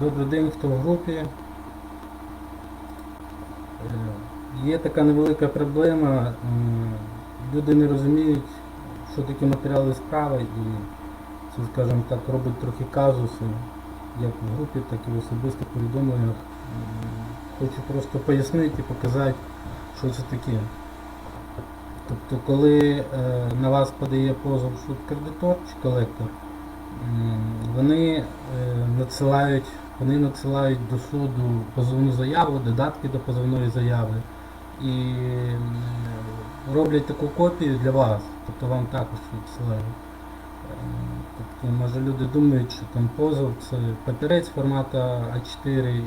Добрий день, хто в групі. Е, Є така невелика проблема. Люди не розуміють, що таке матеріали справи і це, скажімо так, робить трохи казуси, як в групі, так і в особистих повідомленнях. Хочу просто пояснити і показати, що це таке. Тобто, коли е, на вас подає позов суд кредитор чи колектор, вони е, надсилають, вони надсилають до суду позовну заяву, додатки до позовної заяви і роблять таку копію для вас, тобто вам також відсилають. Е, Тобто, може люди думають, що там позов це папірець формату А4 і,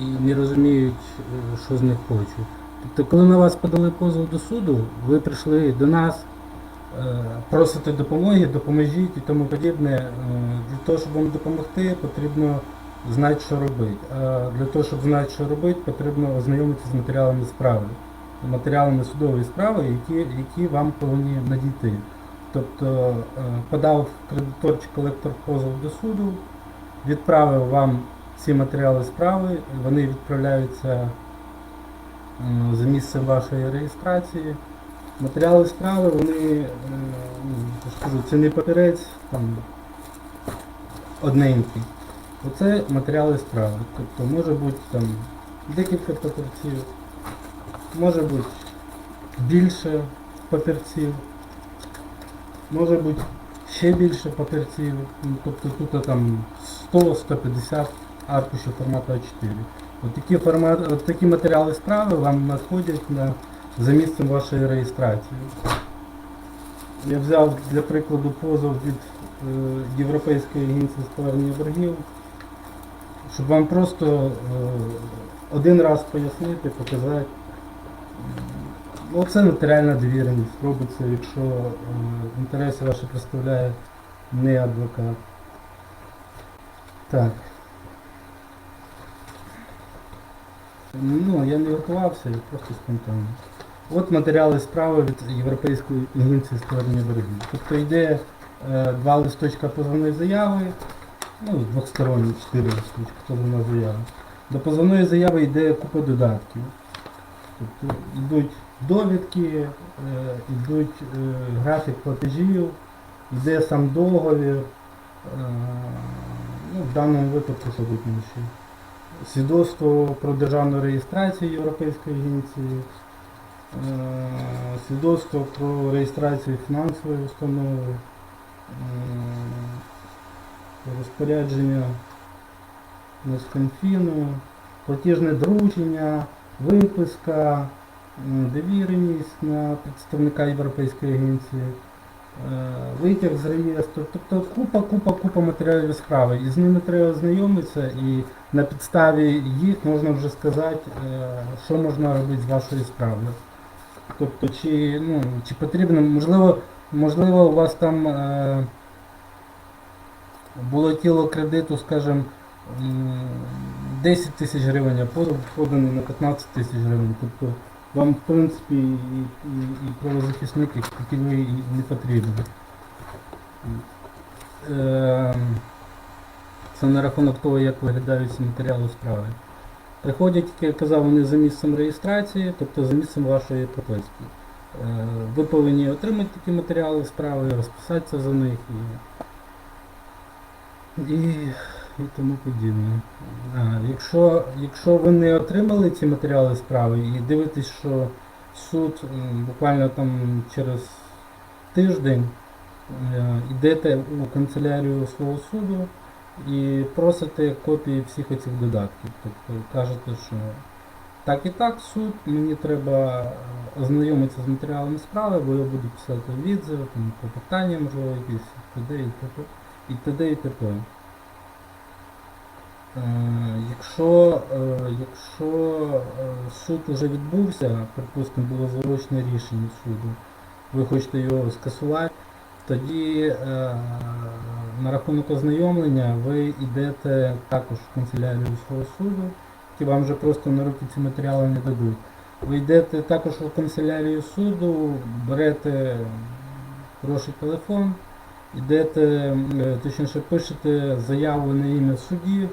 і не розуміють, е, що з них хочуть. Тобто, коли на вас подали позов до суду, ви прийшли до нас, е, просите допомоги, допоможіть і тому подібне. Е, Для того, щоб вам допомогти, потрібно знати, що робити. А для того, щоб знати, що робити, потрібно ознайомитися з матеріалами справи, матеріалами судової справи, які, які вам повинні надійти. Тобто е, подав кредитор чи колектор позов до суду, відправив вам ці матеріали справи, вони відправляються за місцем вашої реєстрації. Матеріали справи, вони, е, ну, я ж кажу, це не папірець там одненький. Оце матеріали справи. Тобто може бути там декілька папірців, може бути більше папірців, може бути ще більше папірців. Ну, тобто тут там 100-150 аркушів формату А4. От такі, формат, от такі матеріали справи вам надходять на, за місцем вашої реєстрації. Я взяв для прикладу позов від е, Європейської агенції з повернення боргів, щоб вам просто е, один раз пояснити, показати. Ну, це нотаріальна довіреність. Робиться, якщо е, інтереси ваші представляє не адвокат. Так. Ну, я не готувався, я просто спонтанно. От матеріали справи від Європейської агенції з повернення боргів. Тобто йде е, два листочка позовної заяви, ну, двосторонні, чотири листочка позовна заява. До позовної заяви йде купа додатків. Тобто йдуть довідки, е, йдуть е, графік платежів, йде сам договір. Е, ну, в даному випадку що. Свідоцтво про державну реєстрацію Європейської агенції, свідоцтво про реєстрацію фінансової установи, е, розпорядження Нацконфіну, платіжне доручення, виписка, довіреність на представника Європейської агенції, е, витяг з реєстру, тобто купа, купа, купа матеріалів справи. І з ними треба ознайомитися і на підставі їх можна вже сказати, е, що можна робити з вашою справою. Тобто, чи, ну, чи потрібно, можливо, можливо, у вас там е, було тіло кредиту, скажімо, 10 тисяч гривень, а позов поданий на 15 тисяч гривень. Тобто вам, в принципі, і, і, і правозахисник, як такий і не потрібен. Е, Це на рахунок того, як виглядають матеріали справи. Приходять, як я казав, вони за місцем реєстрації, тобто за місцем вашої прописки. Е, Ви повинні отримати такі матеріали справи, розписатися за них і, і, і тому подібне. А, якщо, якщо ви не отримали ці матеріали справи і дивитесь, що суд буквально там через тиждень е, йдете у канцелярію свого суду і просите копії всіх оцих додатків. Тобто кажете, що так і так, суд, мені треба е, ознайомитися з матеріалами справи, бо я буду писати відзив, там, по питанням, можливо, якісь т.д. і т.д. і т.п. Е, Якщо, е, якщо суд вже відбувся, припустимо, було заочне рішення суду, ви хочете його скасувати, тоді на рахунок ознайомлення ви йдете також в канцелярію свого суду, які вам вже просто на руки ці матеріали не дадуть. Ви йдете також в канцелярію суду, берете хороший телефон йдете, е, точніше пишете заяву на ім'я судді, е,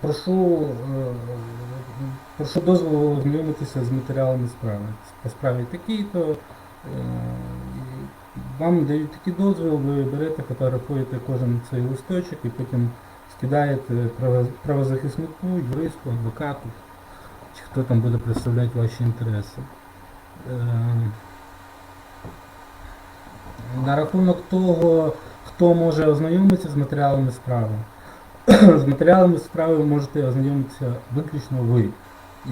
прошу, е, прошу дозволу ознайомитися з матеріалами справи. По справі такій-то. Вам дають такий дозвіл, ви берете, фотографуєте кожен цей листочок і потім скидаєте правозахиснику, юристу, адвокату, чи хто там буде представляти ваші інтереси. Е, На рахунок того, хто може ознайомитися з матеріалами справи. З матеріалами справи ви можете ознайомитися виключно ви.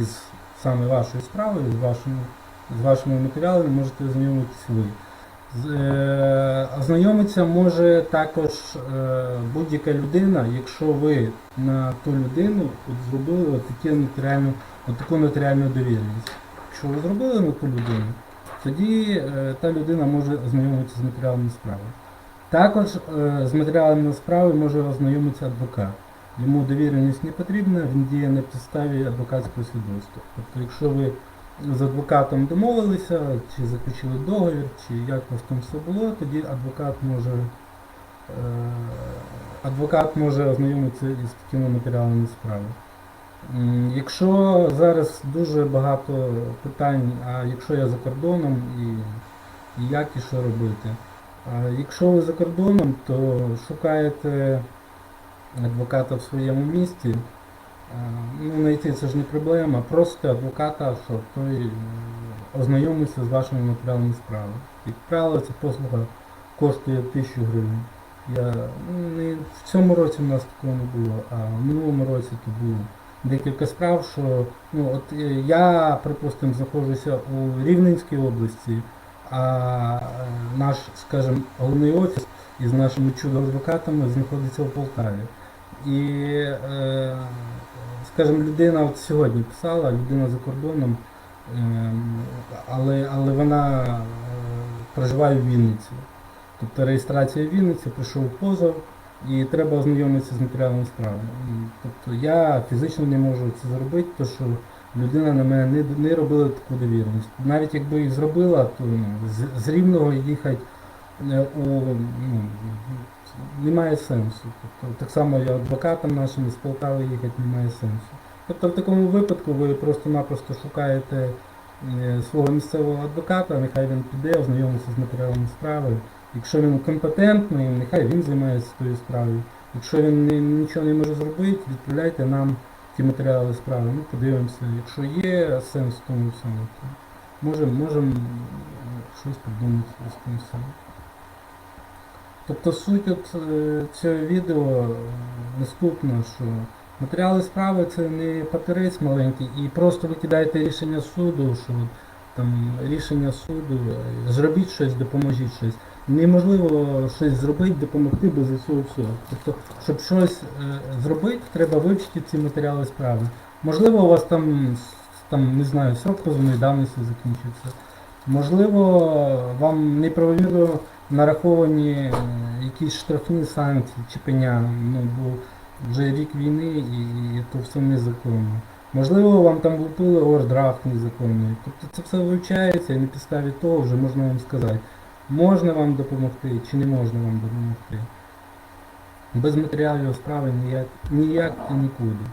Із саме вашою справою, з вашими, з вашими матеріалами можете ознайомитися ви. Е, Ознайомитися може також е, будь-яка людина, якщо ви на ту людину зробили таку нотаріальну, довіреність. Якщо ви зробили на ту людину, тоді е, та людина може ознайомитися з матеріалами справи. Також з матеріалами справи може ознайомитися адвокат. Йому довіреність не потрібна, він діє на підставі адвокатського свідоцтва. Тобто, якщо ви з адвокатом домовилися, чи заключили договір, чи як у вас там все було, тоді адвокат може, е, адвокат може ознайомитися із такими матеріалами справи. Якщо зараз дуже багато питань, а якщо я за кордоном і, і як і що робити. Якщо ви за кордоном, то шукаєте адвоката в своєму місті. Ну, знайти це ж не проблема. Просите адвоката, щоб той ознайомився з вашими матеріалами справи. Як правило, ця послуга коштує 1000 гривень. Я, ну, не, в цьому році в нас такого не було, а в минулому році то було декілька справ, що ну, от, е, я, припустимо, знаходжуся у Рівненській області, а е, наш, скажімо, головний офіс із нашими чудо-адвокатами знаходиться в Полтаві. І, е, скажімо, людина от сьогодні писала, людина за кордоном, е, але, але вона е, проживає в Вінниці. Тобто реєстрація в Вінниці, прийшов позов, і треба ознайомитися з матеріалами справи. Тобто я фізично не можу це зробити, тому що людина на мене не, не робила таку довіреність. Навіть якби і зробила, то ну, з, з рівного їхати е, у ну, немає сенсу. Тобто, так само і адвокатам нашим з Полтави їхати немає сенсу. Тобто в такому випадку ви просто-напросто шукаєте е, свого місцевого адвоката, нехай він піде, ознайомиться з матеріалами справи. Якщо він компетентний, нехай він займається тою справою. Якщо він нічого не може зробити, відправляйте нам ті матеріали справи. Ми подивимося. Якщо є сенс в тому всьому, то можемо можем щось придумати з тим самим. Тобто суть от, е, цього відео е, наступна, що матеріали справи це не папірець маленький і просто ви кидаєте рішення суду, що там рішення суду, е, зробіть щось, допоможіть щось. Неможливо щось зробити, допомогти без цього всього. Тобто, щоб щось зробити, треба вивчити ці матеріали справи. Можливо, у вас там, там не знаю, срок позовної давності закінчився. Можливо, вам неправомірно нараховані е, якісь штрафні санкції чи пеня, ну, бо вже рік війни і, то все незаконно. Можливо, вам там влупили овердрафт незаконний. Тобто це все вивчається і на підставі того вже можна вам сказати, можна вам допомогти чи не можна вам допомогти. Без матеріалів справи ніяк, ніяк і нікуди.